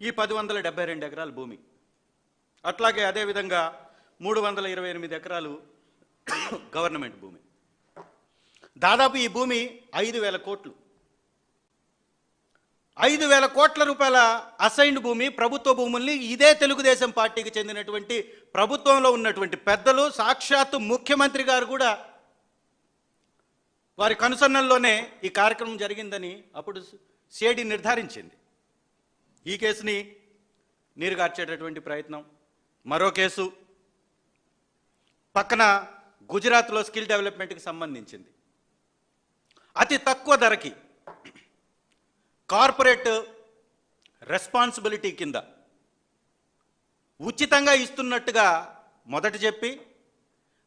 ఈ పది వందల డెబ్బై రెండు ఎకరాల భూమి. అట్లాగే అదేవిధంగా మూడు వందల ఇరవై ఎనిమిది ఎకరాలు గవర్నమెంట్ భూమి. దాదాపు ఈ భూమి ఐదు వేల కోట్లు. ఐదు వేల కోట్ల రూపాయల అసైన్డ్ భూమి ప్రభుత్వ భూముల్ని ఇదే తెలుగుదేశం పార్టీకి చెందినటువంటి ప్రభుత్వంలో ఉన్నటువంటి పెద్దలు సాక్షాత్తు ముఖ్యమంత్రి గారు కూడా వారి కనుసన్నల్లోనే ఈ కార్యక్రమం జరిగిందని అప్పుడు సిఐడి నిర్ధారించింది. ఈ కేసుని నీరుగార్చేటటువంటి ప్రయత్నం. మరో కేసు పక్కన గుజరాత్లో స్కిల్ డెవలప్మెంట్కి సంబంధించింది. అతి తక్కువ ధరకి కార్పొరేట్ రెస్పాన్సిబిలిటీ కింద ఉచితంగా ఇస్తున్నట్టుగా మొదట చెప్పి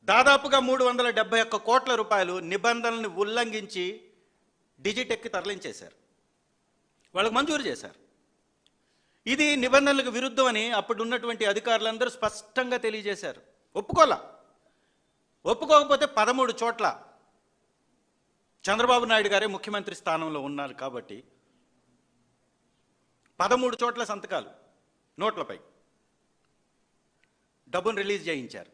దాదాపుగా మూడు వందల డెబ్బై ఒక్క కోట్ల రూపాయలు నిబంధనలను ఉల్లంఘించి డిజిటెక్కి తరలించేశారు. వాళ్ళకు మంజూరు చేశారు. ఇది నిబంధనలకు విరుద్ధమని అప్పుడు ఉన్నటువంటి అధికారులందరూ స్పష్టంగా తెలియజేశారు. ఒప్పుకోలా. ఒప్పుకోకపోతే పదమూడు చోట్ల చంద్రబాబు నాయుడు గారే ముఖ్యమంత్రి స్థానంలో ఉన్నారు కాబట్టి పదమూడు చోట్ల సంతకాలు నోట్లపై డబ్బును రిలీజ్ చేయించారు.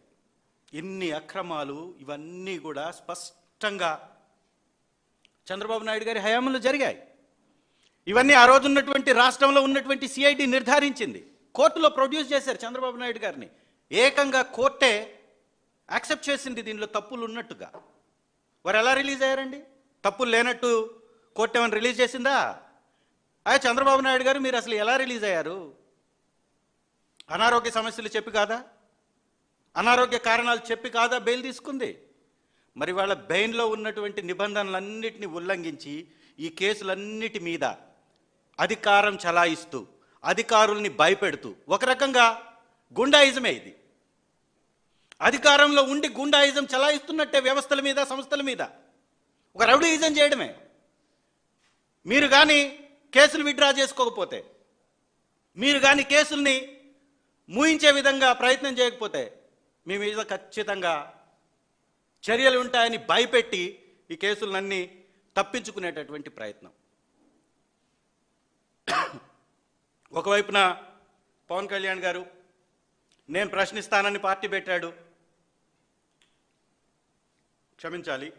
ఇన్ని అక్రమాలు ఇవన్నీ కూడా స్పష్టంగా చంద్రబాబు నాయుడు గారి హయాంలో జరిగాయి. ఇవన్నీ ఆ రోజు ఉన్నటువంటి రాష్ట్రంలో ఉన్నటువంటి సిఐడి నిర్ధారించింది. కోర్టులో ప్రొడ్యూస్ చేశారు చంద్రబాబు నాయుడు గారిని. ఏకంగా కోర్టే యాక్సెప్ట్ చేసింది దీనిలో తప్పులు ఉన్నట్టుగా. వారు ఎలా రిలీజ్ అయ్యారండి? తప్పులు లేనట్టు కోర్టు ఏమైనా రిలీజ్ చేసిందా? అయ్యా చంద్రబాబు నాయుడు గారు మీరు అసలు ఎలా రిలీజ్ అయ్యారు? అనారోగ్య సమస్యలు చెప్పి కాదా? అనారోగ్య కారణాలు చెప్పి కాదా? బెయిల్ తీసుకుంది. మరి వాళ్ళ బెయిన్లో ఉన్నటువంటి నిబంధనలన్నిటిని ఉల్లంఘించి ఈ కేసులన్నిటి మీద అధికారం చలాయిస్తూ అధికారుల్ని భయపెడుతూ ఒక రకంగా గుండాయిజమే ఇది. అధికారంలో ఉండి గుండాయిజం చలాయిస్తున్నట్టే వ్యవస్థల మీద సంస్థల మీద. ఒక రౌడీయిజం చేయడమే. మీరు కానీ కేసులు విత్డ్రా చేసుకోకపోతే మీరు కానీ కేసుల్ని మూయించే విధంగా ప్రయత్నం చేయకపోతే మీ మీద ఖచ్చితంగా చర్యలు ఉంటాయని భయపెట్టి ఈ కేసులన్నీ తప్పించుకునేటటువంటి ప్రయత్నం. ఒకవైపున పవన్ కళ్యాణ్ గారు నేను ప్రశ్నిస్తానని పార్టీ పెట్టాడు. క్షమించాలి.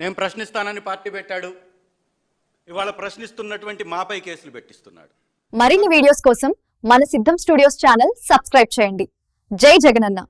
నేను ప్రశ్నిస్తానని పార్టీ పెట్టాడు. ఇవాళ ప్రశ్నిస్తున్నటువంటి మాపై కేసులు పెట్టిస్తున్నాడు. మరిన్ని వీడియోస్ కోసం మన సిద్ధం స్టూడియోస్ ఛానల్ సబ్స్క్రైబ్ చేయండి. జై జగనన్న.